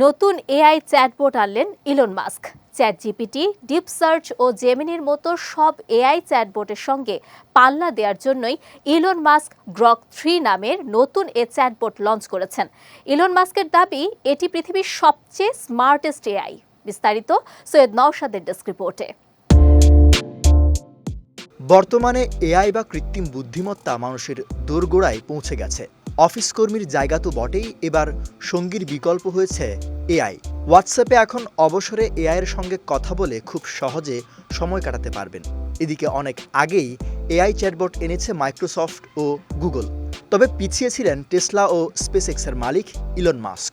নতুন AI chatbot আনলেন Elon Musk. Chat GPT deep search ও জেমিনির মতো সব এআই চ্যাটবোটের সঙ্গে পাল্লা দেওয়ার জন্যই ইলন মাস্ক গ্রক থ্রি নামের নতুন এ চ্যাটবোট লঞ্চ করেছেন। ইলন মাস্কের দাবি, এটি পৃথিবীর সবচেয়ে স্মার্টেস্ট এআই। বিস্তারিত সৈয়দ নওশাদের ডেস্ক রিপোর্টে। বর্তমানে এআই বা কৃত্রিম বুদ্ধিমত্তা মানুষের দোরগোড়ায় পৌঁছে গেছে। অফিস কর্মীর জায়গা তো বটেই, এবার সঙ্গীর বিকল্প হয়েছে এআই। হোয়াটসঅ্যাপে এখন অবসরে এআইয়ের সঙ্গে কথা বলে খুব সহজে সময় কাটাতে পারবেন। এদিকে অনেক আগেই এআই চ্যাটবট এনেছে মাইক্রোসফট ও গুগল। তবে পিছিয়ে ছিলেন টেসলা ও স্পেস এক্সের মালিক ইলন মাস্ক।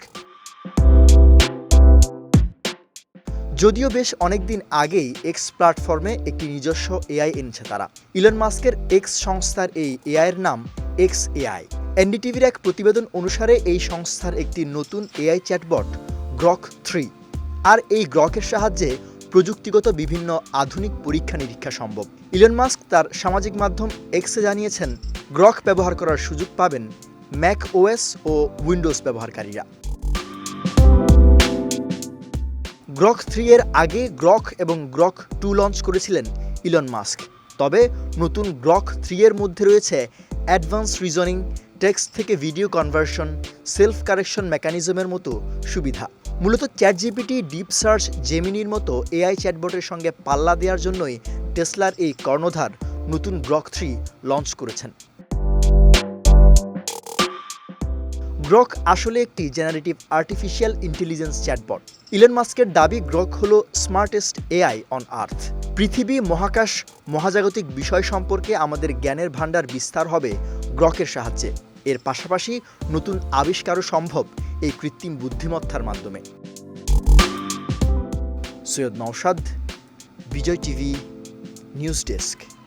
যদিও বেশ অনেকদিন আগেই এক্স প্ল্যাটফর্মে একটি নিজস্ব এআই এনেছে তারা। ইলন মাস্কের এক্স সংস্থার এই এআইয়ের নাম এক্স এআই। এনডিটিভির এক প্রতিবেদন অনুসারে এই সংস্থার একটি নতুন এআই চ্যাটবট, গ্রক থ্রি। আর এই গ্রকের সাহায্যে প্রযুক্তিগত বিভিন্ন আধুনিক পরীক্ষা নিরীক্ষা সম্ভব। ইলন মাস্ক তার সামাজিক মাধ্যম এক্সে জানিয়েছেন, গ্রক ব্যবহার করার সুযোগ পাবেন ম্যাক ওএস ও উইন্ডোজ ব্যবহারকারীরা। গ্রক থ্রি এর আগে গ্রক এবং গ্রক টু লঞ্চ করেছিলেন ইলন মাস্ক। তবে নতুন গ্রক থ্রি এর মধ্যে রয়েছে অ্যাডভান্স রিজনিং টেক্সট থেকে ভিডিও কনভার্সন সেলফ কারেকশন মেকানিজমের মতো সুবিধা। মূলত চ্যাট জিপিটি ডিপ সার্চ, জেমিনির মতো এআই চ্যাটবটের সঙ্গে পাল্লা দেওয়ার জন্যই টেসলার এই কর্ণধার নতুন গ্রক থ্রি লঞ্চ করেছেন। গ্রক আসলে একটি generative artificial intelligence chatbot Elon মাস্কের দাবি গ্রক হল স্মার্টেস্ট এআই অন আর্থ পৃথিবী, মহাকাশ, মহাজাগতিক বিষয় সম্পর্কে আমাদের জ্ঞানের ভাণ্ডার বিস্তার হবে গ্রকের সাহায্যে। এর পাশাপাশি নতুন আবিষ্কারও সম্ভব এই কৃত্রিম বুদ্ধিমত্তার মাধ্যমে। Syed Naushad, Bijoy TV, news desk.